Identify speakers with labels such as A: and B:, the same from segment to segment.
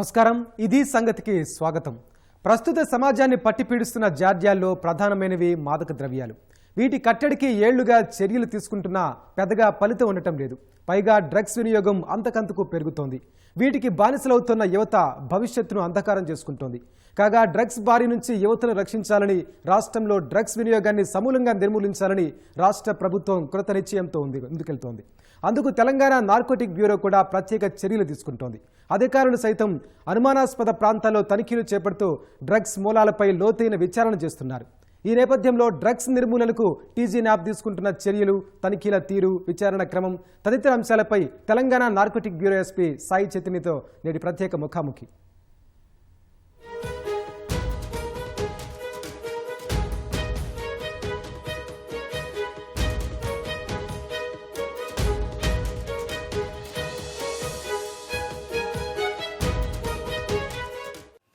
A: నమస్కారం. ఇది సంగతికి స్వాగతం. ప్రస్తుత సమాజాన్ని పట్టిపీడిస్తున్న జాడ్యాల్లో ప్రధానమైనవి మాదక ద్రవ్యాలు. వీటి కట్టడికి ఏళ్ళుగా చర్యలు తీసుకుంటున్నా పెద్దగా ఫలితం ఉండటం లేదు. పైగా డ్రగ్స్ వినియోగం అంతకంతకు పెరుగుతోంది. వీటికి బానిసలవుతున్న యువత భవిష్యత్తును అంధకారం చేసుకుంటోంది. కాగా డ్రగ్స్ బారి నుంచి యువతను రక్షించాలని రాష్ట్రంలో డ్రగ్స్ వినియోగాన్ని సమూలంగా నిర్మూలించాలని రాష్ట్ర ప్రభుత్వం కృత నిశ్చయంతో ఉంది ముందుకెళ్తోంది. అందుకు తెలంగాణ నార్కోటిక్ బ్యూరో కూడా ప్రత్యేక చర్యలు తీసుకుంటోంది. అధికారులు సైతం అనుమానాస్పద ప్రాంతాల్లో తనిఖీలు చేపడుతూ డ్రగ్స్ మూలాలపై లోతైన విచారణ చేస్తున్నారు. ఈ నేపథ్యంలో డ్రగ్స్ నిర్మూలనకు టీజీ న్యాప్ తీసుకుంటున్న చర్యలు తనిఖీల తీరు విచారణ క్రమం తదితర అంశాలపై Telangana narcotic bureau SP Sai చైతన్యతో నేటి ప్రత్యేక ముఖాముఖి.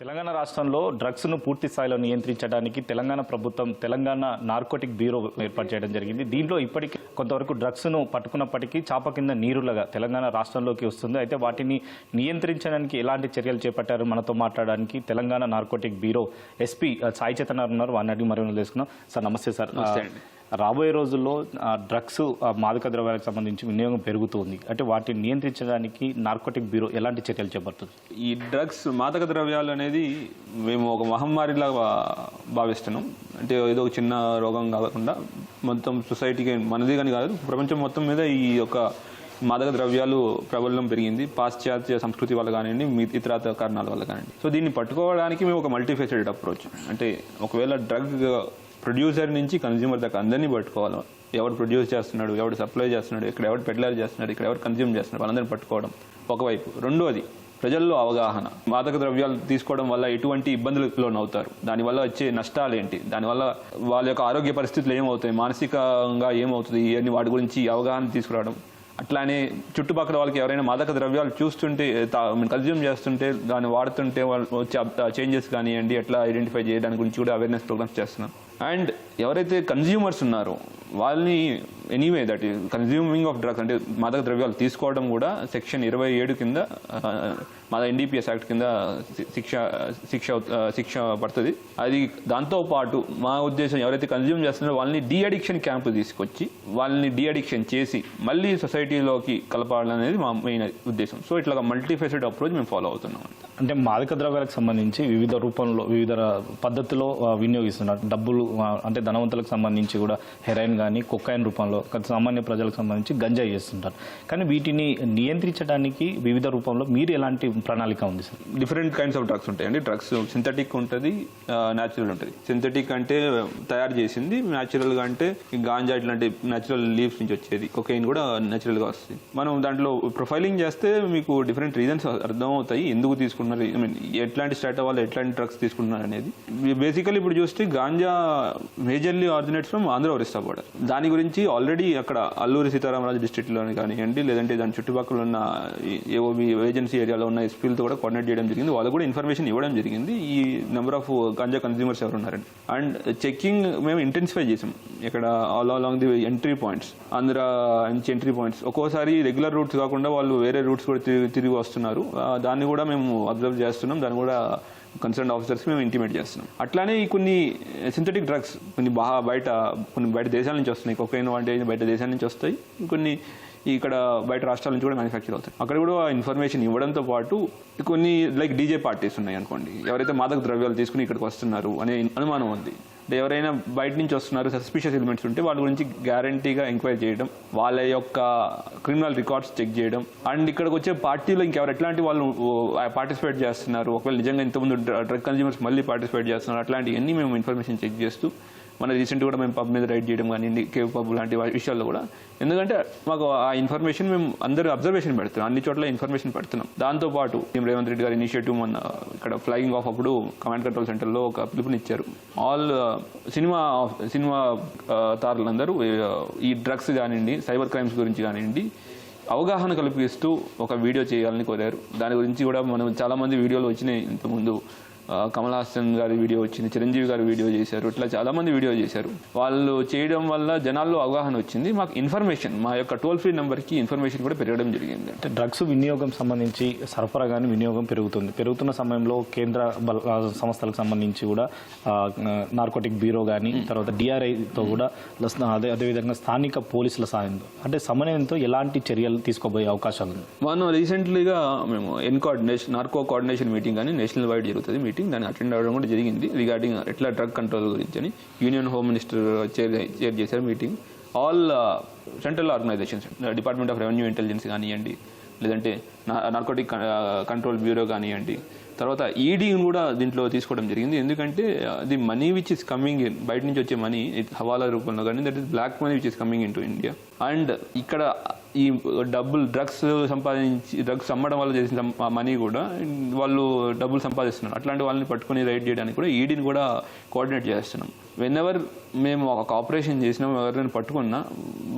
B: తెలంగాణ రాష్ట్రంలో డ్రగ్స్ను పూర్తి స్థాయిలో నియంత్రించడానికి తెలంగాణ ప్రభుత్వం తెలంగాణ నార్కోటిక్ బ్యూరో ఏర్పాటు చేయడం జరిగింది. దీంట్లో ఇప్పటికీ కొంతవరకు డ్రగ్స్ను పట్టుకున్నప్పటికీ చాప కింద నీరులాగా తెలంగాణ రాష్ట్రంలోకి వస్తుంది. అయితే వాటిని నియంత్రించడానికి ఎలాంటి చర్యలు చేపట్టారు? మనతో మాట్లాడడానికి Telangana narcotic bureau SP Sai చేతనారు ఉన్నారు. వారిని అడిగి మరింత తెలుసుకున్నాం సార్ నమస్తే సార్. రాబోయే రోజుల్లో ఆ, డ్రగ్స్ ఆ, మాదక ద్రవ్యాలకు సంబంధించి వినియోగం పెరుగుతుంది. అంటే వాటిని నియంత్రించడానికి నార్కోటిక్ బ్యూరో ఎలాంటి చర్యలు చేపడుతుంది?
C: ఈ డ్రగ్స్ మాదక ద్రవ్యాలు అనేది మేము ఒక మహమ్మారిలా భావిస్తున్నాం. అంటే ఏదో ఒక చిన్న రోగం కాకుండా మొత్తం సొసైటీకి మనది కానీ కాదు ప్రపంచం మొత్తం మీద ఈ యొక్క మాదక ద్రవ్యాలు ప్రబలం పెరిగింది. పాశ్చాత్య సంస్కృతి వల్ల కానివ్వండి మీ ఇతర కారణాల వల్ల కానివ్వండి. సో దీన్ని పట్టుకోవడానికి మేము ఒక మల్టీఫేసెడ్ అప్రోచ్ అంటే ఒకవేళ డ్రగ్ ప్రొడ్యూసర్ నుంచి కన్జ్యూమర్ దాకా అందరినీ పట్టుకోవాలి. ఎవడు ప్రొడ్యూస్ చేస్తున్నాడు ఎవడు సప్లై చేస్తున్నాడు ఇక్కడ ఎవడు పెడ్లర్ చేస్తున్నాడు ఇక్కడ ఎవరు కన్జ్యూమ్ చేస్తున్నాడు వాళ్ళందరినీ పట్టుకోవడం ఒకవైపు. రెండోది ప్రజల్లో అవగాహన. మాదక ద్రవ్యాలు తీసుకోవడం వల్ల ఎటువంటి ఇబ్బందులలోనవుతారు దానివల్ల వచ్చే నష్టాలు ఏంటి? దానివల్ల వాళ్ళ యొక్క ఆరోగ్య పరిస్థితులు ఏమవుతాయి? మానసికంగా ఏమవుతుంది? ఇవన్నీ వాటి గురించి అవగాహన తీసుకురావడం. అట్లానే చుట్టుపక్కల వాళ్ళకి ఎవరైనా మాదక ద్రవ్యాలు చూస్తుంటే కన్జ్యూమ్ చేస్తుంటే దాన్ని వాడుతుంటే వాళ్ళు వచ్చే చేంజెస్ కానివ్వండి ఎట్లా ఐడెంటిఫై చేయడానికి గురించి కూడా అవేర్నెస్ ప్రోగ్రామ్స్ చేస్తున్నాం. అండ్ ఎవరైతే కన్జ్యూమర్స్ ఉన్నారో వాళ్ళని anyway that consuming of drugs అంటే మాదక ద్రవ్యాలు తీసుకోవడం కూడా సెక్షన్ ఇరవై ఏడు కింద మా ఎన్డీపీఎస్ యాక్ట్ కింద శిక్ష శిక్ష శిక్ష పడుతుంది. అది దాంతో పాటు మా ఉద్దేశం ఎవరైతే కన్జ్యూమ్ చేస్తున్నారో వాళ్ళని డీ అడిక్షన్ క్యాంపు తీసుకొచ్చి వాళ్ళని డీ అడిక్షన్ చేసి మళ్ళీ సొసైటీలోకి కలపాలనేది మా మెయిన్ ఉద్దేశం. సో ఇట్లా మల్టీఫేసెడ్ అప్రోచ్ మేము ఫాలో అవుతున్నాం
B: అంటే మాదక ద్రవ్యాలకు సంబంధించి వివిధ రూపంలో వివిధ పద్ధతిలో వినియోగిస్తున్నారు. డబ్బులు అంటే ధనవంతులకు సంబంధించి కూడా హెరాయిన్ కానీ కొక్కాయిన్ రూపంలో సామాన్య ప్రజలకు సంబంధించి గంజాయి చేస్తుంటారు కానీ వీటిని నియంత్రించడానికి వివిధ రూపంలో మీరు ఎలాంటి ప్రణాళిక ఉంది sir?
C: Different kinds of drugs ఉంటాయండి. డ్రగ్స్ సింథటిక్ ఉంటుంది న్యాచురల్ ఉంటుంది. సింథటిక్ అంటే తయారు చేసింది న్యాచురల్గా అంటే గాంజా ఇట్లాంటి న్యాచురల్ లీవ్స్ నుంచి వచ్చేది. కొకైన్ కూడా న్యాచురల్గా వస్తుంది. మనం దాంట్లో ప్రొఫైలింగ్ చేస్తే మీకు డిఫరెంట్ రీజన్స్ అర్థమవుతాయి ఎందుకు తీసుకున్నారు. ఐ మీన్ ఎట్లాంటి స్టార్ట్ వాళ్ళు ఎట్లాంటి డ్రగ్స్ తీసుకుంటున్నారు అనేది. బేసికల్లీ ఇప్పుడు చూస్తే ganja majorly originates from Andhra Orissa border దాని గురించి ఆల్రెడీ అక్కడ అల్లూరి సీతారామరాజు డిస్ట్రిక్ట్లో కానివ్వండి లేదంటే దాని చుట్టుపక్కల ఉన్న ఏఓబి ఏజెన్సీ ఏరియాలో ఉన్న ఎస్పీలతో కూడా కోఆర్డినేట్ చేయడం జరిగింది. వాళ్ళు కూడా ఇన్ఫర్మేషన్ ఇవ్వడం జరిగింది. ఈ నెంబర్ ఆఫ్ గాంజా కన్స్యూమర్స్ ఎవరు అండ్ చెకింగ్ మేము ఇంటెన్సిఫై చేసాం. ఇక్కడ all along the entry points Andhra నుంచి ఎంట్రీ పాయింట్స్ ఒక్కోసారి రెగ్యులర్ రూట్స్ కాకుండా వాళ్ళు వేరే రూట్స్ కూడా తిరిగి తిరిగి వస్తున్నారు. దాన్ని కూడా మేము అబ్జర్వ్ చేస్తున్నాం. దాన్ని కూడా కన్సర్న్ ఆఫీసర్స్ మేము ఇంటిమేట్ చేస్తున్నాం. అట్లానే ఈ కొన్ని eh, సింథటిక్ డ్రగ్స్ కొన్ని బాగా బయట కొన్ని బయట దేశాల నుంచి వస్తున్నాయి. కొకైన్ వంటి బయట దేశాల నుంచి వస్తాయి. కొన్ని ఇక్కడ బయట రాష్ట్రాల నుంచి కూడా మ్యానుఫ్యాక్చర్ అవుతాయి. అక్కడ కూడా ఇన్ఫర్మేషన్ ఇవ్వడంతో పాటు కొన్ని లైక్ డీజే పార్టీస్ ఉన్నాయి అనుకోండి. ఎవరైతే మాదక ద్రవ్యాలు తీసుకుని ఇక్కడికి వస్తున్నారు అనే అనుమానం ఉంది. ఎవరైనా బయట నుంచి వస్తున్నారు సస్పిషియస్ ఎలిమెంట్స్ ఉంటే వాళ్ళ గురించి గ్యారంటీగా ఎంక్వైరీ చేయడం వాళ్ళ యొక్క క్రిమినల్ రికార్డ్స్ చెక్ చేయడం. అండ్ ఇక్కడికి వచ్చే పార్టీలో ఇంకెవరు ఎట్లాంటి వాళ్ళు పార్టిసిపేట్ చేస్తున్నారు? ఒకవేళ నిజంగా ఇంతకుముందు డ్రగ్ కన్జ్యూమర్స్ మళ్ళీ పార్టిసిపేట్ చేస్తున్నారు? అట్లాంటివన్నీ మేము ఇన్ఫర్మేషన్ చెక్ చేస్తూ మన రీసెంట్ కూడా మేము పబ్ మీద రైడ్ చేయడం కానివ్వండి కేవ్ పబ్ లాంటి విషయాల్లో కూడా. ఎందుకంటే మాకు ఆ ఇన్ఫర్మేషన్ మేము అందరూ అబ్జర్వేషన్ పెడుతున్నాం అన్ని చోట్ల ఇన్ఫర్మేషన్ పెడుతున్నాం. దాంతోపాటు మేము రేవంత్ రెడ్డి గారి ఇనిషియేటివ్ మొన్న ఇక్కడ ఫ్లయింగ్ ఆఫ్ అప్పుడు కమాండ్ కంట్రోల్ సెంటర్లో ఒక పిలుపునిచ్చారు. ఆల్ సినిమా సినిమా తారులందరూ ఈ డ్రగ్స్ కానివ్వండి సైబర్ క్రైమ్స్ గురించి కానివ్వండి అవగాహన కల్పిస్తూ ఒక వీడియో చేయాలని కోరారు. దాని గురించి కూడా మనం చాలా మంది వీడియోలు వచ్చినాయి ఇంతకుముందు. కమల్ హాసన్ గారి వీడియో వచ్చింది చిరంజీవి గారు వీడియో చేశారు ఇట్లా చాలా మంది వీడియో చేశారు. వాళ్ళు చేయడం వల్ల జనాల్లో అవగాహన వచ్చింది మాకు ఇన్ఫర్మేషన్ మా యొక్క టోల్ ఫ్రీ నెంబర్కి ఇన్ఫర్మేషన్ కూడా పెరగడం జరిగింది.
B: అంటే డ్రగ్స్ వినియోగం సంబంధించి సరఫరా కానీ వినియోగం పెరుగుతుంది. పెరుగుతున్న సమయంలో కేంద్ర సంస్థలకు సంబంధించి కూడా నార్కోటిక్ బ్యూరో కానీ తర్వాత డిఆర్ఐతో కూడా ప్లస్ అదే అదేవిధంగా స్థానిక పోలీసుల సాయంతో అంటే సమన్వయంతో ఎలాంటి చర్యలు తీసుకోబోయే అవకాశాలు ఉన్నాయి?
C: మనం రీసెంట్లీగా మేము N coordination narco coordination meeting అని నేషనల్ వైడ్ జరుగుతుంది మీటింగ్ దాన్ని అటెండ్ అవ్వడం కూడా జరిగింది. రిగార్డింగ్ ఎట్లా డ్రగ్ కంట్రోల్ గురించి అని union home minister chair chair చేశారు meeting. All central organisations department of revenue intelligence కానివ్వండి లేదంటే నార్కోటిక్ కంట్రోల్ బ్యూరో కానివ్వండి. తర్వాత ఈడీని కూడా దీంట్లో తీసుకోవడం జరిగింది. ఎందుకంటే the money which is coming in బయట నుంచి వచ్చే మనీ హవాలా రూపంలో కానీ that is black money which is coming into India and ఇక్కడ ఈ డబ్బులు డ్రగ్స్ సంపాదించి డ్రగ్స్ అమ్మడం వల్ల చేసిన మనీ కూడా వాళ్ళు డబ్బులు సంపాదిస్తున్నారు. అట్లాంటి వాళ్ళని పట్టుకొని రైడ్ చేయడానికి కూడా ఈడీని కూడా కోఆర్డినేట్ చేస్తున్నాం. వెన్ ఎవర్ మేము ఒక ఆపరేషన్ చేసినాం ఎవరైనా పట్టుకున్నా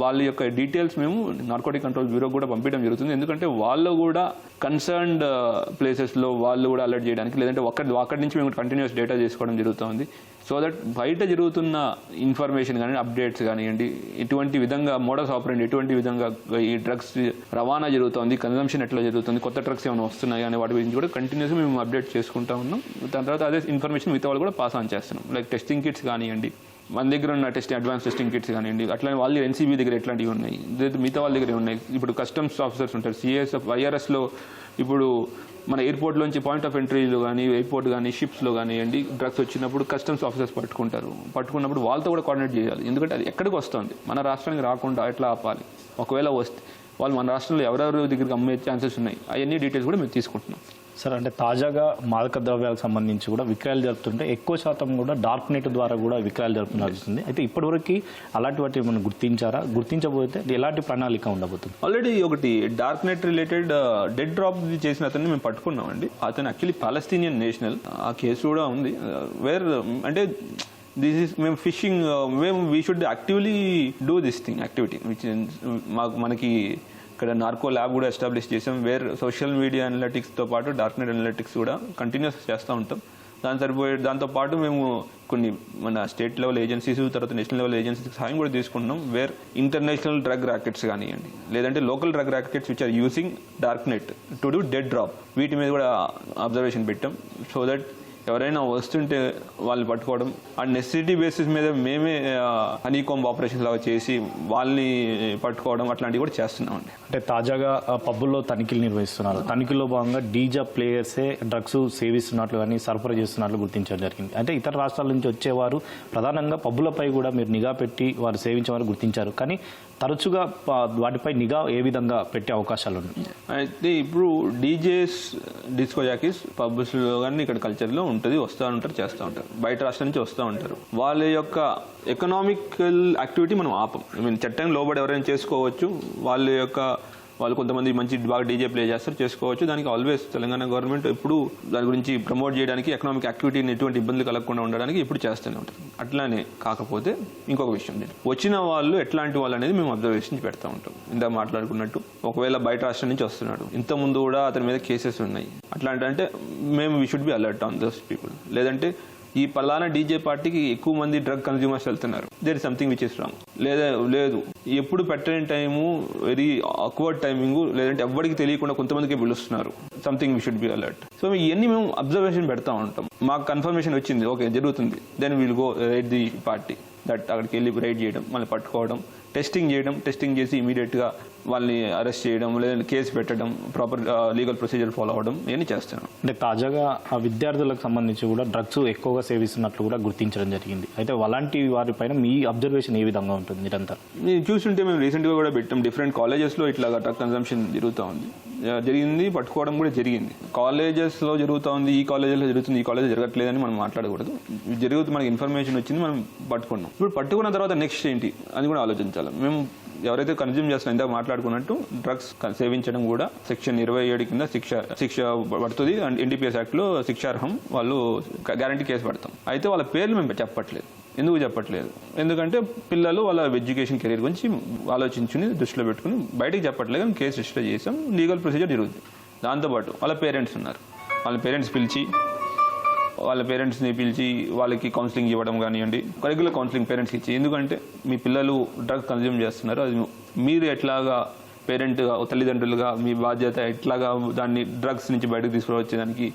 C: వాళ్ళ యొక్క డీటెయిల్స్ మేము నార్కోటిక్ కంట్రోల్ బ్యూరో కూడా పంపించడం జరుగుతుంది. ఎందుకంటే వాళ్ళు కూడా కన్సర్న్డ్ ప్లేసెస్లో uh, వాళ్ళు కూడా అలర్ట్ చేయడానికి లేదంటే ఒక్కడి అక్కడి నుంచి మేము కంటిన్యూస్ డేటా చేసుకోవడం జరుగుతుంది. సో దట్ బయట జరుగుతున్న ఇన్ఫర్మేషన్ కానీ అప్డేట్స్ కానివ్వండి ఇటువంటి విధంగా మోడల్స్ ఆపరేట్ ఎటువంటి విధంగా ఈ డ్రగ్స్ రవాణా జరుగుతుంది కన్జంప్షన్ ఎట్లా జరుగుతుంది కొత్త డ్రగ్స్ ఏమైనా వస్తున్నాయి కానీ వాటి గురించి కూడా కంటిన్యూస్ మేము అప్డేట్ చేసుకుంటా ఉన్నాం. దాని తర్వాత అదే ఇన్ఫర్మేషన్ మిగతా వాళ్ళు కూడా పాస్ ఆన్ చేస్తున్నాం. లైక్ టెస్టింగ్ కిట్స్ కానీ కానివ్వండి. మన దగ్గర ఉన్న టెస్టింగ్ అడ్వాన్స్ టెస్టింగ్ కిట్స్ కానివ్వండి. అట్లానే వాళ్ళు ఎన్సీబీ దగ్గర ఎట్లాంటివి ఉన్నాయి? మిగతా వాళ్ళ దగ్గర ఉన్నాయి? ఇప్పుడు కస్టమ్స్ ఆఫీసర్స్ ఉంటారు. సిఎస్ఎఫ్ ఐఆర్ఎస్లో ఇప్పుడు మన ఎయిర్పోర్ట్లోంచి పాయింట్ ఆఫ్ ఎంట్రీలో కానీ ఎయిర్పోర్ట్ కానీ షిప్స్లో కానివ్వండి డ్రగ్స్ వచ్చినప్పుడు కస్టమ్స్ ఆఫీసర్స్ పట్టుకుంటారు. పట్టుకున్నప్పుడు వాళ్ళతో కూడా కోఆర్డినేట్ చేయాలి. ఎందుకంటే అది ఎక్కడికి వస్తుంది? మన రాష్ట్రానికి రాకుండా ఎట్లా ఆపాలి? ఒకవేళ వస్తే వాళ్ళు మన రాష్ట్రంలో ఎవరెవరి దగ్గరికి అమ్మే ఛాన్సెస్ ఉన్నాయి? అవన్నీ డీటెయిల్స్ కూడా మేము తీసుకుంటున్నాం.
B: సార్ అంటే తాజాగా మాదక ద్రవ్యాలకు సంబంధించి కూడా విక్రయాలు జరుపుతుంటే ఎక్కువ శాతం కూడా డార్క్ నెట్ ద్వారా కూడా విక్రయాలు జరుపుతున్న అయితే ఇప్పటివరకు అలాంటి వాటి మనం గుర్తించారా? గుర్తించబోతే ఎలాంటి ప్రణాళిక ఉండబోతుంది?
C: ఆల్రెడీ ఒకటి dark net related dead drop చేసిన అతన్ని మేము పట్టుకున్నామండి. అతను యాక్చువల్లీ పాలస్తీనియన్ నేషనల్ ఆ కేసు కూడా ఉంది. Uh, వేర్ um, అంటే దిస్ ఇస్ మేము ఫిషింగ్ uh, మేము we should actively do this thing activity which మాకు మనకి ఇక్కడ నార్కో ల్యాబ్ కూడా ఎస్టాబ్లిష్ చేసాం వేర్ సోషల్ మీడియా అనలిటిక్స్తో పాటు డార్క్ నెట్ అనలిటిక్స్ కూడా కంటిన్యూస్ చేస్తూ ఉంటాం. దాని సరిపోయే దాంతో పాటు మేము కొన్ని మన స్టేట్ లెవెల్ ఏజెన్సీస్ తర్వాత నేషనల్ లెవెల్ ఏజెన్సీస్ సహాయం కూడా తీసుకుంటున్నాం వేర్ ఇంటర్నేషనల్ డ్రగ్ ర్యాకెట్స్ కానివ్వండి లేదంటే local drug rackets which are using dark net to do dead drop వీటి మీద కూడా అబ్జర్వేషన్ పెట్టాం సో దట్ ఎవరైనా వస్తుంటే వాళ్ళని పట్టుకోవడం. అండ్ నెసిటీ బేసిస్ మీద మేమే హనీకోంబ్ ఆపరేషన్స్ లాగా చేసి వాళ్ళని పట్టుకోవడం అట్లాంటివి కూడా చేస్తున్నామండి.
B: అంటే తాజాగా పబ్బుల్లో తనిఖీలు నిర్వహిస్తున్నారు. తనిఖీలో భాగంగా డీజా ప్లేయర్సే డ్రగ్స్ సేవిస్తున్నట్లు కానీ సరఫరా చేస్తున్నట్లు గుర్తించడం జరిగింది. అంటే ఇతర రాష్ట్రాల నుంచి వచ్చేవారు ప్రధానంగా పబ్బులపై కూడా మీరు నిఘా పెట్టి వారు సేవించేవారు గుర్తించారు. కానీ తరచుగా వాటిపై నిఘా ఏ విధంగా పెట్టే అవకాశాలు ఉన్నాయి?
C: అయితే ఇప్పుడు డీజేస్ డిస్కో జాకీస్ పబ్లిసిటీలో కానీ ఇక్కడ కల్చర్లో ఉంటుంది వస్తూ ఉంటారు చేస్తూ ఉంటారు. బయట రాష్ట్రం నుంచి వస్తూ ఉంటారు. వాళ్ళ యొక్క ఎకనామికల్ యాక్టివిటీ మనం ఆపం. ఐ మీన్ చట్టం లోబడి ఎవరైనా చేసుకోవచ్చు వాళ్ళ యొక్క వాళ్ళు కొంతమంది మంచి బాగా డీజే ప్లే చేస్తారు చేసుకోవచ్చు. దానికి ఆల్వేస్ తెలంగాణ గవర్నమెంట్ ఎప్పుడు దాని గురించి ప్రమోట్ చేయడానికి ఎకనామిక్ యాక్టివిటీని ఎటువంటి ఇబ్బందులు కలగకుండా ఉండడానికి ఎప్పుడు చేస్తూనే ఉంటుంది అట్లానే కాకపోతే ఇంకొక విషయం వచ్చిన వాళ్ళు ఎట్లాంటి వాళ్ళు అనేది మేము అబ్జర్వేషన్ పెడతా ఉంటాం. ఇందా మాట్లాడుకున్నట్టు ఒకవేళ బయట రాష్ట్రం నుంచి వస్తున్నాడు. ఇంత ముందు కూడా అతని మీద కేసెస్ ఉన్నాయి. అట్లాంటి అంటే మేము we should be alert on those people లేదంటే ఈ పలానా డీజే పార్టీకి ఎక్కువ మంది డ్రగ్ కన్జ్యూమర్స్ వెళ్తున్నారు. There something which is wrong లేదా లేదు. ఎప్పుడు పెట్టని టైము వెరీ అక్వర్డ్ టైమింగ్ లేదంటే ఎవరికి తెలియకుండా కొంతమందికి పిలుస్తున్నారు. Something we should be alert so ఇవన్నీ మేము అబ్జర్వేషన్ పెడతా ఉంటాం. మాకు కన్ఫర్మేషన్ వచ్చింది. ఓకే జరుగుతుంది. Then will go right the party that అక్కడికి వెళ్ళి రైడ్ చేయడం మళ్ళీ పట్టుకోవడం టెస్టింగ్ చేయడం టెస్టింగ్ చేసి ఇమీడియట్గా వాళ్ళని అరెస్ట్ చేయడం లేదంటే కేసు పెట్టడం ప్రాపర్ లీగల్ ప్రొసీజర్ ఫాలో అవ్వడం ఇవన్నీ చేస్తున్నాం
B: అంటే తాజాగా ఆ విద్యార్థులకు సంబంధించి కూడా డ్రగ్స్ ఎక్కువగా సేవిస్తున్నట్లు కూడా గుర్తించడం జరిగింది. అయితే అలాంటి వారిపైన మీ అబ్జర్వేషన్ ఏ విధంగా ఉంటుంది నిరంతరం?
C: మీరు చూస్తుంటే మేము రీసెంట్గా కూడా పెట్టాం. డిఫరెంట్ కాలేజెస్లో ఇట్లా డ్రగ్ కన్సంప్షన్ జరుగుతూ ఉంది. జరిగింది పట్టుకోవడం కూడా జరిగింది. కాలేజెస్లో జరుగుతూ ఉంది ఈ కాలేజెస్లో జరుగుతుంది ఈ కాలేజ్ జరగట్లేదని మనం మాట్లాడకూడదు. జరుగుతుంది మనకి ఇన్ఫర్మేషన్ వచ్చింది మనం పట్టుకున్నాం. ఇప్పుడు పట్టుకున్న తర్వాత నెక్స్ట్ ఏంటి? అని కూడా ఆలోచించాలి. మేము ఎవరైతే కన్జ్యూమ్ చేస్తున్నా ఇందాక మాట్లాడుకున్నట్టు డ్రగ్స్ సేవించడం కూడా సెక్షన్ ఇరవై ఏడు కింద శిక్ష శిక్ష పడుతుంది. అండ్ ఎన్డీపీఎస్ యాక్ట్లో శిక్షార్హం వాళ్ళు గ్యారంటీ కేసు పడతాం. అయితే వాళ్ళ పేర్లు మేము చెప్పట్లేదు. ఎందుకు చెప్పట్లేదు? ఎందుకంటే పిల్లలు వాళ్ళ ఎడ్యుకేషన్ కెరీర్ గురించి ఆలోచించుని దృష్టిలో పెట్టుకుని బయటికి చెప్పట్లేదు కానీ కేసు రిజిస్టర్ చేసాం. లీగల్ ప్రొసీజర్ జరుగుతుంది దాంతోపాటు వాళ్ళ పేరెంట్స్ ఉన్నారు. వాళ్ళ పేరెంట్స్ పిలిచి వాళ్ళ పేరెంట్స్ని పిలిచి వాళ్ళకి కౌన్సిలింగ్ ఇవ్వడం కానివ్వండి రెగ్యులర్ కౌన్సిలింగ్ పేరెంట్స్కి ఇచ్చి ఎందుకంటే మీ పిల్లలు డ్రగ్స్ కన్జ్యూమ్ చేస్తున్నారు అది మీరు ఎట్లాగా పేరెంట్ తల్లిదండ్రులుగా మీ బాధ్యత ఎట్లాగా దాన్ని డ్రగ్స్ నుంచి బయటకు తీసుకురావచ్చేదానికి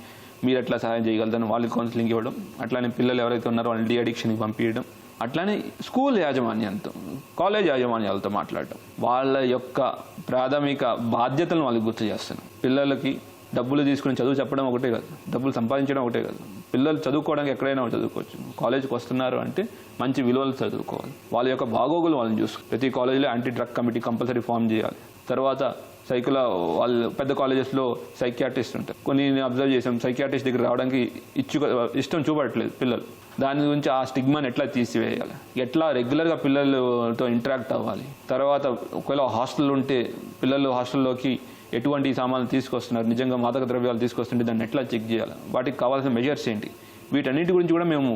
C: మీరు ఎట్లా సహాయం చేయగలుగుతారు వాళ్ళకి కౌన్సిలింగ్ ఇవ్వడం అట్లానే పిల్లలు ఎవరైతే ఉన్నారో వాళ్ళని డి అడిక్షన్కి పంపించడం అట్లానే స్కూల్ యాజమాన్యంతో కాలేజ్ యాజమాన్యాలతో మాట్లాడటం వాళ్ళ యొక్క ప్రాథమిక బాధ్యతలను వాళ్ళకి గుర్తు చేస్తున్నాం పిల్లలకి డబ్బులు తీసుకుని చదువు చెప్పడం ఒకటే కాదు డబ్బులు సంపాదించడం ఒకటే కాదు. పిల్లలు చదువుకోవడానికి ఎక్కడైనా చదువుకోవచ్చు. కాలేజ్కి వస్తున్నారు అంటే మంచి విలువలు చదువుకోవాలి. వాళ్ళ యొక్క బాగోగులు వాళ్ళని చూసుకోవాలి ప్రతి కాలేజీలో anti drug committee compulsory form చేయాలి. తర్వాత సైకిల్ వాళ్ళు పెద్ద కాలేజెస్లో సైకియాట్రిస్ట్ ఉంటారు. కొన్ని నేను అబ్జర్వ్ చేసాం సైకియాట్రిస్ట్ దగ్గర రావడానికి ఇచ్చు ఇష్టం చూపట్లేదు పిల్లలు. దాని గురించి ఆ స్టిగ్మాని ఎట్లా తీసివేయాలి? ఎట్లా రెగ్యులర్గా పిల్లలతో ఇంటరాక్ట్ అవ్వాలి? తర్వాత ఒకవేళ హాస్టల్ ఉంటే పిల్లలు హాస్టల్లోకి ఎటువంటి సామాన్లు తీసుకొస్తున్నారు నిజంగా మాదక ద్రవ్యాలు తీసుకొస్తుంటే దాన్ని ఎట్లా చెక్ చేయాలి? వాటికి కావాల్సిన మెజర్స్ ఏంటి? వీటన్నిటి గురించి కూడా మేము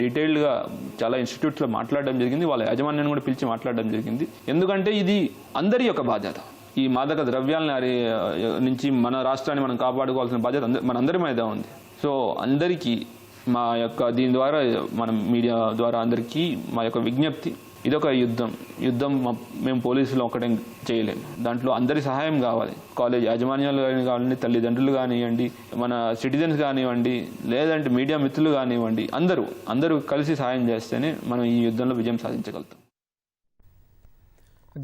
C: డీటెయిల్డ్గా చాలా ఇన్స్టిట్యూట్స్లో మాట్లాడడం జరిగింది వాళ్ళ యాజమాన్యాన్ని కూడా పిలిచి మాట్లాడడం జరిగింది. ఎందుకంటే ఇది అందరి యొక్క బాధ్యత. ఈ మాదక ద్రవ్యాలని నుంచి మన రాష్ట్రాన్ని మనం కాపాడుకోవాల్సిన బాధ్యత మనందరి మీద ఉంది. సో అందరికీ మా యొక్క దీని ద్వారా మనం మీడియా ద్వారా అందరికీ మా యొక్క విజ్ఞప్తి ఇదొక యుద్ధం. యుద్ధం మేము పోలీసులు ఒకటే చేయలేము దాంట్లో అందరి సహాయం కావాలి. కాలేజ్ యాజమాన్యాలు కానీ కావాలండి తల్లిదండ్రులు కానివ్వండి మన సిటిజన్స్ కానివ్వండి లేదంటే మీడియా మిత్రులు కానివ్వండి అందరూ అందరూ కలిసి సహాయం చేస్తేనే మనం ఈ యుద్ధంలో విజయం సాధించగలుగుతాం.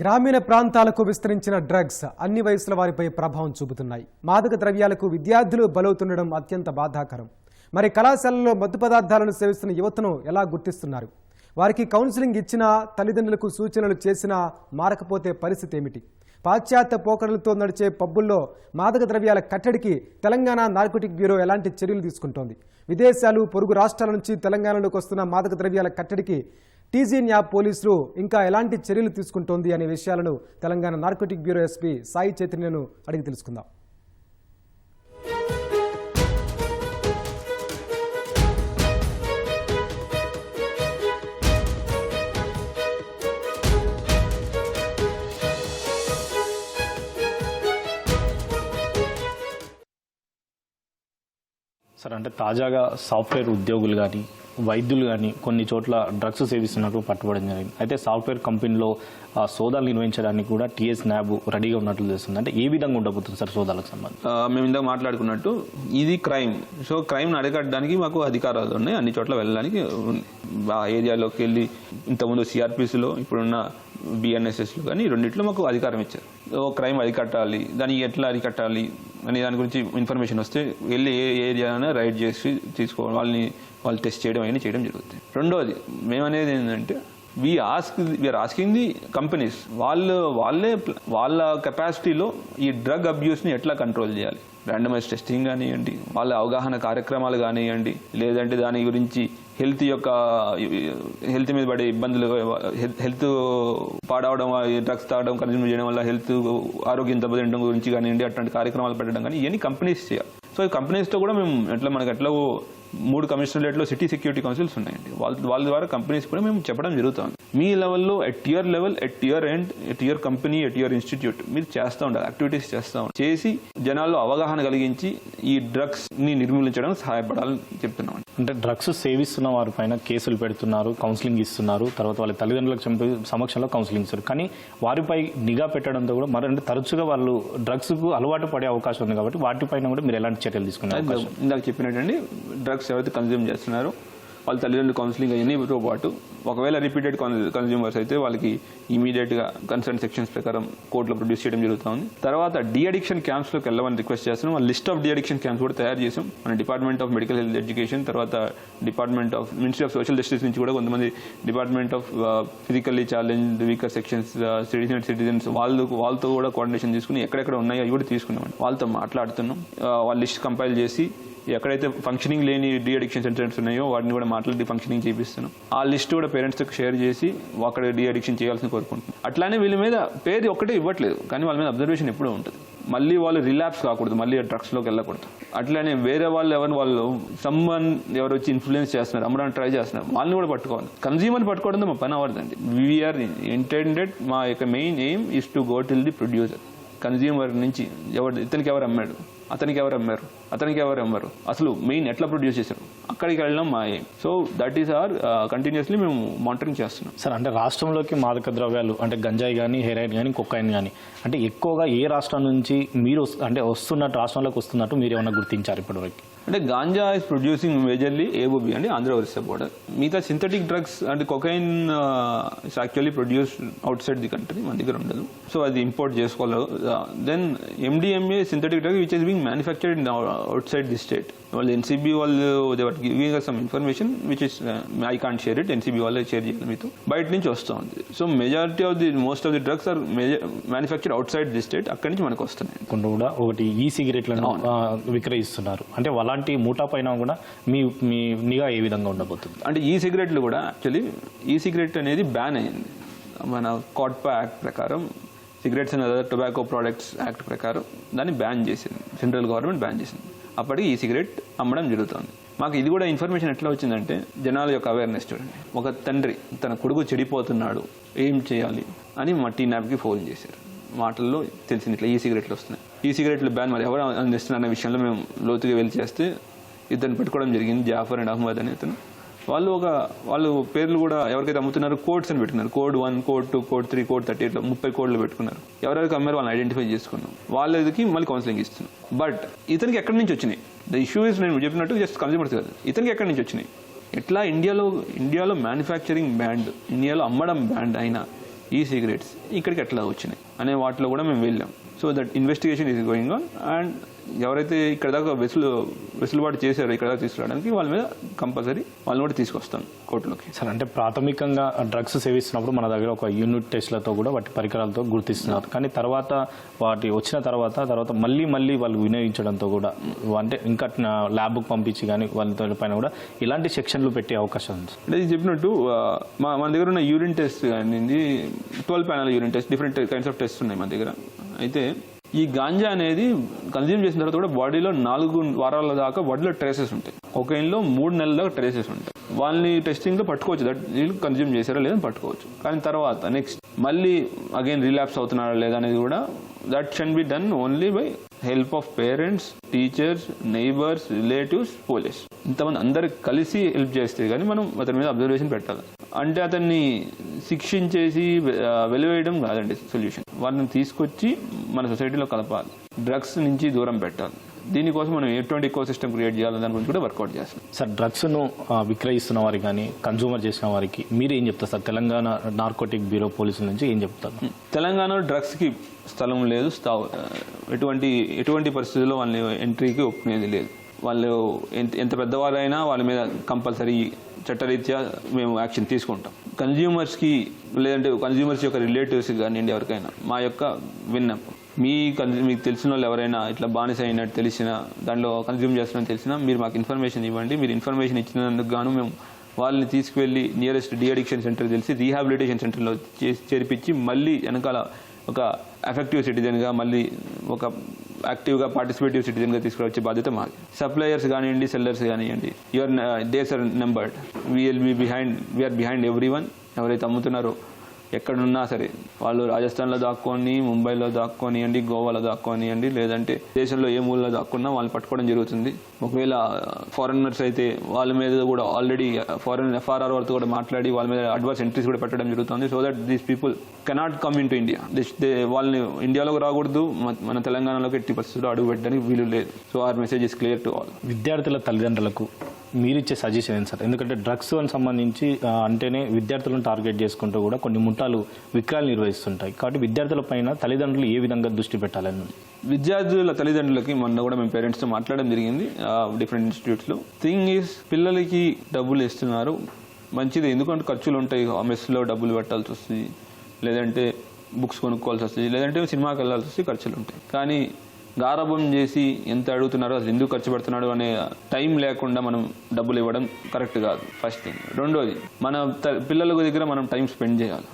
A: గ్రామీణ ప్రాంతాలకు విస్తరించిన డ్రగ్స్ అన్ని వయసుల వారిపై ప్రభావం చూపుతున్నాయి. మాదక ద్రవ్యాలకు విద్యార్థులు బలవుతుండడం అత్యంత బాధాకరం. మరి కళాశాలలో మత్తు పదార్థాలను సేవిస్తున్న యువతను ఎలా గుర్తిస్తున్నారు? వారికి కౌన్సిలింగ్ ఇచ్చినా తల్లిదండ్రులకు సూచనలు చేసినా మారకపోతే పరిస్థితి ఏమిటి? పాశ్చాత్య పోకడలతో నడిచే పబ్బుల్లో మాదక ద్రవ్యాల కట్టడికి తెలంగాణ నార్కోటిక్ బ్యూరో ఎలాంటి చర్యలు తీసుకుంటోంది? విదేశాలు పొరుగు రాష్ట్రాల నుంచి తెలంగాణలోకి వస్తున్న మాదక ద్రవ్యాల కట్టడికి టీజీ న్యాబ్ పోలీసులు ఇంకా ఎలాంటి చర్యలు తీసుకుంటోంది అనే విషయాలను Telangana narcotic bureau SP Sai చైతన్యను అడిగి తెలుసుకుందాం.
B: సార్ అంటే తాజాగా సాఫ్ట్వేర్ ఉద్యోగులు కానీ వైద్యులు కానీ కొన్ని చోట్ల డ్రగ్స్ సేవిస్తున్నట్లు పట్టుబడడం జరిగింది. అయితే సాఫ్ట్వేర్ కంపెనీలో ఆ, సోదాలు నిర్వహించడానికి కూడా టీఎస్ న్యాబ్ రెడీగా ఉన్నట్లు తెలుస్తుంది. అంటే ఏ విధంగా ఉండబోతుంది సార్ సోదాలకు సంబంధించి?
C: మేము ఇందాక మాట్లాడుకున్నట్టు ఇది క్రైమ్. సో క్రైమ్ అడగడానికి మాకు అధికారాలు ఉన్నాయి. అన్ని చోట్ల వెళ్ళడానికి ఆ ఏరియాలోకి వెళ్ళి ఇంతకుముందు సిఆర్పిసిలో ఇప్పుడున్న బిఎన్ఎస్ఎస్లు కానీ రెండిట్లో మాకు అధికారం ఇచ్చారు. ఓ క్రైమ్ అరికట్టాలి దాన్ని ఎట్లా అరికట్టాలి అనే దాని గురించి ఇన్ఫర్మేషన్ వస్తే వెళ్ళి ఏ ఏరియానా రైడ్ చేసి తీసుకోవాలి. వాళ్ళని వాళ్ళు టెస్ట్ చేయడం అయినా చేయడం జరుగుతుంది. రెండోది మేమనేది ఏంటంటే we ask we are asking the companies వాళ్ళు వాళ్ళే వాళ్ళ కెపాసిటీలో ఈ డ్రగ్ అబ్యూస్ని ఎట్లా కంట్రోల్ చేయాలి? ర్యాండమైజ్ టెస్టింగ్ కానివ్వండి వాళ్ళ అవగాహన కార్యక్రమాలు కానివ్వండి లేదంటే దాని గురించి హెల్త్ యొక్క హెల్త్ మీద పడే ఇబ్బందులు హెల్త్ పాడవడం డ్రగ్స్ తాగడం కన్జ్యూమ్ చేయడం వల్ల హెల్త్ ఆరోగ్యం దెబ్బతింటడం గురించి కానివ్వండి అట్లాంటి కార్యక్రమాలు పెట్టడం కానీ ఇవన్నీ కంపెనీస్ చేయాలి. సో ఈ కంపెనీస్తో కూడా మేము ఎట్లా మనకి ఎట్లా మూడు కమిషనరేట్లో సిటీ సెక్యూరిటీ కౌన్సిల్స్ ఉన్నాయండి. వాళ్ళ వాళ్ళ ద్వారా కంపెనీస్ కూడా మేము చెప్పడం జరుగుతుంది. మీ లెవెల్లో at their level at their end at their company at their institute మీరు చేస్తూ ఉండాలి యాక్టివిటీస్ చేస్తూ ఉండాలి. చేసి జనాల్లో అవగాహన కలిగించి ఈ డ్రగ్స్ని నిర్మూలించడం సహాయపడాలని చెప్తున్నాం
B: అంటే డ్రగ్స్ సేవిస్తున్న వారి పైన కేసులు పెడుతున్నారు కౌన్సిలింగ్ ఇస్తున్నారు తర్వాత వాళ్ళ తల్లిదండ్రులకు చంపే సమక్షంలో కౌన్సిలింగ్ ఇస్తారు. కానీ వారిపై నిఘా పెట్టడంతో కూడా మరంటే తరచుగా వాళ్ళు డ్రగ్స్కు అలవాటు పడే అవకాశం ఉంది కాబట్టి వాటిపైన కూడా మీరు ఎలాంటి చర్యలు తీసుకునే అవకాశం?
C: ఇందాక చెప్పినట్టండి డ్రగ్స్ ఎవరైతే కన్జ్యూమ్ చేస్తున్నారో వాళ్ళ తల్లిదండ్రులు కౌన్సిలింగ్ అవన్నీతో పాటు. ఒకవేళ రిపీటెడ్ కన్జ్యూమర్స్ అయితే వాళ్ళకి ఇమీడియట్గా కన్సర్న్ సెక్షన్స్ ప్రకారం కోర్టులో ప్రొడ్యూస్ చేయడం జరుగుతుంది తర్వాత డి అడిక్షన్ క్యాంప్స్ వెళ్ళమని రిక్వెస్ట్ చేస్తున్నాం. వాళ్ళ list of de addiction camps కూడా తయారు చేసాం. మన department of medical health education తర్వాత department of ministry of social justice నుంచి కూడా కొంతమంది department of physically challenge weaker sections citizen citizens వాళ్ళు వాళ్ళతో కూడా కోఆర్డినేషన్ తీసుకుని ఎక్కడెక్కడ ఉన్నాయో అవి కూడా తీసుకున్నాం వాళ్ళతో మాట్లాడుతున్నాం. వాళ్ళ లిస్ట్ కంపైల్ చేసి ఎక్కడైతే ఫంక్షనింగ్ లేని డీ అడిక్షన్ సెంటర్స్ ఉన్నాయో వాటిని కూడా మాట్లాడి ఫంక్షనింగ్ చేపిస్తున్నాం. ఆ లిస్ట్ కూడా పేరెంట్స్తో షేర్ చేసి అక్కడ డీ అడిక్షన్ చేయాల్సిన కోరుకుంటున్నాం. అట్లానే వీళ్ళ మీద పేరు ఒక్కటే ఇవ్వట్లేదు కానీ వాళ్ళ మీద అబ్జర్వేషన్ ఎప్పుడూ ఉంటుంది. మళ్ళీ వాళ్ళు రిలాప్స్ కాకూడదు మళ్ళీ డ్రగ్స్లోకి వెళ్ళకూడదు. అట్లానే వేరే వాళ్ళు ఎవరిని వాళ్ళు సమ్మన్ ఎవరు వచ్చి ఇన్ఫ్లుయెన్స్ చేస్తున్నారు అమ్మడానికి ట్రై చేస్తున్నారు వాళ్ళని కూడా పట్టుకోవాలి. కన్జ్యూమర్ పట్టుకోవడంతో మా పని అవ్వదండి. వీఆర్ ఇంటెండెడ్ మా యొక్క main aim is to go till the producer consumer నుంచి ఎవరు ఇతనికి ఎవరు అమ్మాడు? అతనికి ఎవరు అమ్మారు? అతనికి ఎవరు అమ్మారు? అసలు మెయిన్ ఎట్లా ప్రొడ్యూస్ చేశారు? అక్కడికి వెళ్ళడం మా ఏం so that is are continuously మేము మానిటరింగ్ చేస్తున్నాం.
B: సార్ అంటే రాష్ట్రంలోకి మాదక ద్రవ్యాలు అంటే గంజాయి కానీ హెరాయిన్ కానీ కొకాయిన్ కానీ అంటే ఎక్కువగా ఏ రాష్ట్రం నుంచి మీరు అంటే వస్తున్నట్టు రాష్ట్రంలోకి వస్తున్నట్టు మీరు ఏమైనా గుర్తించారు ఇప్పటివరకు?
C: అంటే గాంజా ఇస్ ప్రొడ్యూసింగ్ మేజర్లీ ఏబోబి అంటే ఆంధ్ర ఒరిస్సా బోర్డర్ మిగతా సింథటిక్ డ్రగ్స్ అంటే cocaine is actually produce outside the country మన దగ్గర ఉండదు. సో అది ఇంపోర్ట్ చేసుకోవాలి. Then MDMA synthetic drug which is being manufactured in outside the state వాళ్ళు ఎన్సీబీ వాళ్ళు they are giving some information which is I can't share it NCB వాళ్ళే share చేయాలి మీతో. బయట నుంచి వస్తూ ఉంది. So majority of the most of the drugs are manufactured outside the state అక్కడి నుంచి మనకు వస్తున్నాయి.
B: కొన్ని కూడా ఒకటి ఈ సిగరెట్లను విక్రయిస్తున్నారు. అంటే అలాంటి మూటా పైన కూడా మీ మీ నిఘా ఏ విధంగా ఉండబోతుంది?
C: అంటే ఈ సిగరెట్లు కూడా యాక్చువల్లీ ఈ సిగరెట్ అనేది బ్యాన్ అయింది. మన కాట్పా యాక్ట్ ప్రకారం cigarettes and other tobacco products act ప్రకారం దాన్ని బ్యాన్ చేసింది. సెంట్రల్ గవర్నమెంట్ బ్యాన్ చేసింది. అప్పటికి ఈ సిగరెట్ అమ్మడం జరుగుతుంది. మాకు ఇది కూడా ఇన్ఫర్మేషన్ ఎట్లా వచ్చిందంటే జనాల యొక్క అవేర్నెస్ చూడండి. ఒక తండ్రి తన కొడుకు చెడిపోతున్నాడు ఏం చేయాలి అని మా టీ నాప్కి ఫోన్ చేశారు. మాటల్లో తెలిసింది ఇట్లా ఈ సిగరెట్లు వస్తున్నాయి. ఈ సిగరెట్లు బ్యాన్ మరి ఎవరు అందిస్తున్నారు అనే విషయంలో మేము లోతుగా వెళ్ళి చేస్తే ఇద్దరిని పెట్టుకోవడం జరిగింది జాఫర్ అండ్ అహ్మద్ అనే అతను వాళ్ళు ఒక వాళ్ళు పేర్లు కూడా ఎవరికైతే అమ్ముతున్నారో కోడ్స్ అని పెట్టుకున్నారు. Code one code two code three code thirty ఇట్లా ముప్పై కోడ్లు పెట్టుకున్నారు. ఎవరెవరికి అమ్మారు వాళ్ళని ఐడెంటిఫై చేసుకున్నాం. వాళ్ళకి మళ్ళీ కౌన్సిలింగ్ ఇస్తున్నాం. బట్ ఇతనికి ఎక్కడి నుంచి వచ్చినాయి? ద ఇష్యూ ఇస్ నేను చెప్పినట్టు జస్ట్ కన్జ్యూమర్స్ కాదు ఇతనికి ఎక్కడి నుంచి వచ్చినాయి? ఎట్లా ఇండియాలో ఇండియాలో మ్యానుఫ్యాక్చరింగ్ బ్యాండ్ ఇండియాలో అమ్మడం బ్యాండ్ అయినా ఈ సిగరెట్స్ ఇక్కడికి ఎట్లా వచ్చినాయి? అనే వాటిలో కూడా మేము వెళ్ళాం. So that investigation is going on and ఎవరైతే ఇక్కడ దాకా వెసులు వెసులుబాటు చేశారో ఇక్కడ దాకా తీసుకురావడానికి వాళ్ళ మీద కంపల్సరీ వాళ్ళని కూడా తీసుకొస్తాం కోర్టులోకి.
B: సార్ అంటే ప్రాథమికంగా డ్రగ్స్ సేవిస్తున్నప్పుడు మన దగ్గర ఒక యూనిట్ టెస్ట్లతో కూడా వాటి పరికరాలతో గుర్తిస్తున్నారు. కానీ తర్వాత వాటి వచ్చిన తర్వాత తర్వాత మళ్ళీ మళ్ళీ వాళ్ళు వినియోగించడంతో కూడా అంటే ఇంకా ల్యాబ్కు పంపించి కానీ వాళ్ళ పైన కూడా ఇలాంటి సెక్షన్లు పెట్టే అవకాశం ఉంది.
C: అంటే చెప్పినట్టు మా మన దగ్గర ఉన్న యూరిన్ టెస్ట్ అనేది twelve panel urine test different kinds of test ఉన్నాయి మన దగ్గర. అయితే ఈ గాంజా అనేది కన్జ్యూమ్ చేసిన తర్వాత కూడా బాడీలో నాలుగు వారాల దాకా బాడీలో ట్రేసెస్ ఉంటాయి. కొకైన్లో మూడు నెలల దాకా ట్రేసెస్ ఉంటాయి. వాళ్ళని టెస్టింగ్లో పట్టుకోవచ్చు. దట్ వీళ్ళు కన్జ్యూమ్ చేశారా లేదని పట్టుకోవచ్చు. కానీ తర్వాత నెక్స్ట్ మళ్ళీ అగైన్ రిలాప్స్ అవుతున్నారా లేదా అనేది కూడా that shall be done only by help of parents teachers neighbours relatives police. ఇంతమంది అందరు కలిసి హెల్ప్ చేస్తే కానీ మనం అతని మీద అబ్జర్వేషన్ పెట్టాలి. అంటే అతన్ని శిక్షించేసి వెలివేయడం కాదండి సొల్యూషన్. వాళ్ళని తీసుకొచ్చి మన సొసైటీలో కలపాలి. డ్రగ్స్ నుంచి దూరం పెట్టాలి. దీనికోసం మనం ఎటువంటి ఎకో సిస్టమ్ క్రియేట్ చేయాలని దాని గురించి కూడా వర్కౌట్ చేస్తాం.
B: సార్ డ్రగ్స్ను విక్రయిస్తున్న వారికి కానీ కన్జ్యూమర్ చేసిన వారికి మీరు ఏం చెప్తారు సార్? తెలంగాణ నార్కోటిక్ బ్యూరో పోలీసుల నుంచి ఏం చెప్తారు?
C: తెలంగాణలో డ్రగ్స్కి స్థలం లేదు ఎటువంటి ఎటువంటి పరిస్థితుల్లో వాళ్ళని ఎంట్రీకి ఒప్పుకునేది లేదు. వాళ్ళు ఎంత ఎంత పెద్దవారైనా వాళ్ళ మీద కంపల్సరీ చట్టరీత్యా మేము యాక్షన్ తీసుకుంటాం. కన్జ్యూమర్స్కి లేదంటే కన్జ్యూమర్స్ యొక్క రిలేటివ్స్ కానివ్వండి ఎవరికైనా మా యొక్క విన్నపం. మీ కన్జ్యూ మీకు తెలిసిన వాళ్ళు ఎవరైనా ఇట్లా బానిస అయినట్టు తెలిసినా దాంట్లో కన్జ్యూమ్ చేస్తున్నట్టు తెలిసినా మీరు మాకు ఇన్ఫర్మేషన్ ఇవ్వండి. మీరు ఇన్ఫర్మేషన్ ఇచ్చినందుకు గాను మేము వాళ్ళని తీసుకువెళ్ళి నియరెస్ట్ డిఅడిక్షన్ సెంటర్ తెలిసి రీహాబిలిటేషన్ సెంటర్లో చేర్పించి మళ్ళీ వెనకాల ఒక ఎఫెక్టివ్ సిటిజన్గా మళ్ళీ ఒక యాక్టివ్గా పార్టిసిపేటివ్ సిటిజన్గా తీసుకువచ్చే బాధ్యత మాది. సప్లయర్స్ కానివ్వండి సెల్లర్స్ కానివ్వండి your days are numbered we'll be behind we are behind everyone ఎవరైతే అమ్ముతున్నారో ఎక్కడున్నా సరే వాళ్ళు రాజస్థాన్లో దాక్కొని ముంబైలో దాక్కొనియండి గోవాలో దాక్కొనియండి లేదంటే దేశంలో ఏ మూలలో దాక్కున్నా వాళ్ళు పట్టుకోవడం జరుగుతుంది. ఒకవేళ ఫారెనర్స్ అయితే వాళ్ళ మీద కూడా ఆల్రెడీ ఫారెన్ ఎఫ్ఆర్ఆర్ వాళ్ళతో కూడా మాట్లాడి వాళ్ళ మీద అడ్వాన్స్ ఎంట్రీస్ కూడా పెట్టడం జరుగుతుంది. So that these people cannot come into India వాళ్ళని ఇండియాలోకి రాకూడదు మన- మన తెలంగాణలోకి ఎట్టి పరిస్థితుల్లో అడుగు పెట్టడానికి వీలు లేదు. So our message is clear to all
B: విద్యార్థుల తల్లిదండ్రులకు మీరిచ్చే సజెషన్ ఏంటి సార్? ఎందుకంటే డ్రగ్స్ అని సంబంధించి అంటేనే విద్యార్థులను టార్గెట్ చేసుకుంటూ కూడా కొన్ని ముఠాలు విక్రయాలు నిర్వహిస్తుంటాయి. కాబట్టి విద్యార్థుల పైన తల్లిదండ్రులు ఏ విధంగా దృష్టి పెట్టాలని?
C: విద్యార్థుల తల్లిదండ్రులకి మొన్న కూడా మేము పేరెంట్స్తో మాట్లాడడం జరిగింది డిఫరెంట్ ఇన్స్టిట్యూట్స్లో థింగ్ ఈస్ పిల్లలకి డబ్బులు ఇస్తున్నారు. మంచిది. ఎందుకంటే ఖర్చులు ఉంటాయి. మెస్లో డబ్బులు పెట్టాల్సి వస్తుంది. లేదంటే బుక్స్ కొనుక్కోవాల్సి వస్తుంది. లేదంటే సినిమాకి వెళ్ళాల్సి వస్తే ఖర్చులు ఉంటాయి. కానీ గారభం చేసి ఎంత అడుగుతున్నారో అసలు ఎందుకు ఖర్చు పెడుతున్నాడు అనే టైం లేకుండా మనం డబ్బులు ఇవ్వడం కరెక్ట్ కాదు. First thing. రెండోది మన త- పిల్లల దగ్గర మనం టైం స్పెండ్ చేయాలి.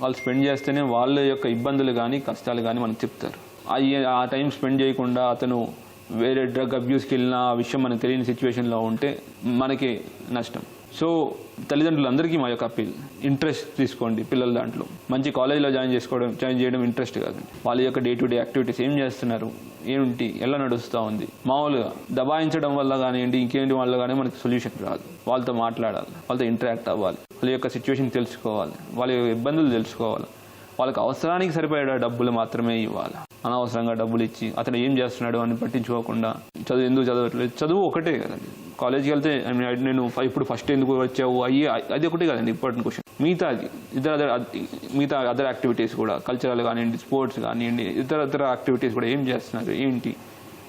C: వాళ్ళు స్పెండ్ చేస్తేనే వాళ్ళ యొక్క ఇబ్బందులు కానీ కష్టాలు కానీ మనకు చెప్తారు. అవి ఆ టైం స్పెండ్ చేయకుండా అతను వేరే డ్రగ్ అబ్యూస్కి వెళ్ళిన ఆ విషయం మనకు తెలియని సిచ్యువేషన్లో ఉంటే మనకి నష్టం. సో తల్లిదండ్రులందరికీ మా యొక్క అప్పీల్. ఇంట్రెస్ట్ తీసుకోండి పిల్లల దాంట్లో. మంచి కాలేజీలో జాయిన్ చేసుకోవడం జాయిన్ చేయడం ఇంట్రెస్ట్ కాదు. వాళ్ళ యొక్క డే టు డే యాక్టివిటీస్ ఏం చేస్తున్నారు? ఏంటి? ఎలా నడుస్తూ ఉంది? మామూలుగా దబాయించడం వల్ల కానివ్వండి ఇంకేంటి వల్ల కానీ మనకి సొల్యూషన్ రాదు. వాళ్ళతో మాట్లాడాలి వాళ్ళతో ఇంటరాక్ట్ అవ్వాలి వాళ్ళ యొక్క సిచ్యువేషన్ తెలుసుకోవాలి వాళ్ళ యొక్క ఇబ్బందులు తెలుసుకోవాలి. వాళ్ళకి అవసరానికి సరిపడే డబ్బులు మాత్రమే ఇవ్వాలి. అనవసరంగా డబ్బులు ఇచ్చి అతను ఏం చేస్తున్నాడు అని పట్టించుకోకుండా చదువు ఎందుకు చదవట్లేదు? చదువు ఒకటే కదండి. కాలేజ్కి వెళ్తే ఐ mean, నేను ఇప్పుడు ఫస్ట్ ఎందుకు వచ్చావు? అయ్యి అది ఒకటే కదండి ఇంపార్టెంట్ క్వశ్చన్ మిగతా ఇతర అదర్ మిగతా అదర్ యాక్టివిటీస్ కూడా కల్చరల్ కానివ్వండి స్పోర్ట్స్ కానివ్వండి ఇతర ఇతర యాక్టివిటీస్ కూడా ఏం చేస్తున్నారు? ఏంటి?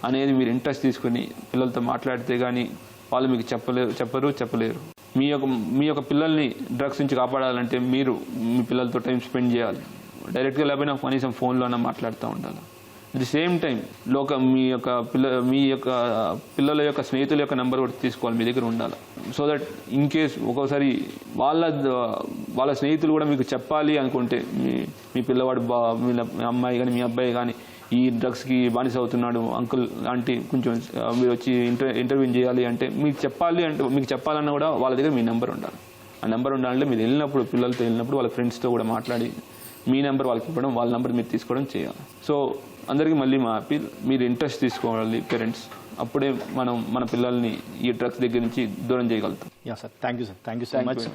C: అనేది మీరు ఇంట్రెస్ట్ తీసుకుని పిల్లలతో మాట్లాడితే కానీ వాళ్ళు మీకు చెప్పలేరు చెప్పరు చెప్పలేరు. మీ యొక్క మీ యొక్క పిల్లల్ని డ్రగ్స్ నుంచి కాపాడాలంటే మీరు మీ పిల్లలతో టైం స్పెండ్ చేయాలి. డైరెక్ట్గా లేకపోయినా కనీసం ఫోన్లోనే మాట్లాడుతూ ఉండాలి అట్ ది సేమ్ టైం లోక మీ యొక్క పిల్ల మీ యొక్క పిల్లల యొక్క స్నేహితుల యొక్క నెంబర్ కూడా తీసుకోవాలి మీ దగ్గర ఉండాలి. సో దట్ ఇన్ కేస్ ఒక్కోసారి వాళ్ళ వాళ్ళ స్నేహితులు కూడా మీకు చెప్పాలి అనుకుంటే మీ మీ పిల్లవాడు బా మీ అమ్మాయి కానీ మీ అబ్బాయి కానీ ఈ డ్రగ్స్కి బానిస అవుతున్నాడు అంకుల్ లాంటి కొంచెం మీరు వచ్చి ఇంటర్ ఇంటర్వ్యూ చేయాలి అంటే మీకు చెప్పాలి అంటే మీకు చెప్పాలన్నా కూడా వాళ్ళ దగ్గర మీ నెంబర్ ఉండాలి. ఆ నెంబర్ ఉండాలంటే మీరు వెళ్ళినప్పుడు పిల్లలతో వెళ్ళినప్పుడు వాళ్ళ ఫ్రెండ్స్తో కూడా మాట్లాడి మీ నెంబర్ వాళ్ళకి ఇవ్వడం వాళ్ళ నెంబర్ మీరు తీసుకోవడం చేయాలి. సో అందరికీ మళ్ళీ మా అప్పీల్ మీరు ఇంట్రెస్ట్ తీసుకోవాలి పేరెంట్స్ అప్పుడే మనం మన పిల్లల్ని ఈ డ్రగ్స్ దగ్గర నుంచి దూరం చేయగలుగుతాం.
B: Yeah sir thank you sir thank you so much.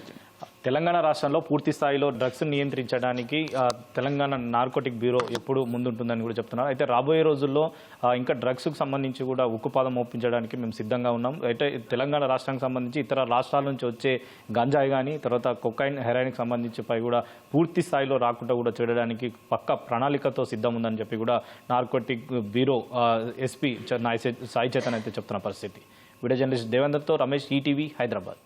B: Telangana రాష్ట్రంలో పూర్తి స్థాయిలో డ్రగ్స్ నియంత్రించడానికి తెలంగాణ నార్కోటిక్ బ్యూరో ఎప్పుడు ముందుంటుందని కూడా చెప్తున్నారు. అయితే రాబోయే రోజుల్లో ఇంకా డ్రగ్స్కు సంబంధించి కూడా ఉక్కుపాదం ఒప్పించడానికి మేము సిద్ధంగా ఉన్నాం. అయితే తెలంగాణ రాష్ట్రానికి సంబంధించి ఇతర రాష్ట్రాల నుంచి వచ్చే గంజాయి కానీ తర్వాత కొకైన్ హెరాయిన్కి సంబంధించి పై కూడా పూర్తి స్థాయిలో రాకుండా కూడా చూడడానికి పక్క ప్రణాళికతో సిద్ధం ఉందని చెప్పి కూడా narcotic bureau SP Sai Chetan అయితే చెప్తున్న పరిస్థితి. వీడియో జర్నలిస్ట్ దేవేందర్తో రమేష్ ఈటీవీ హైదరాబాద్.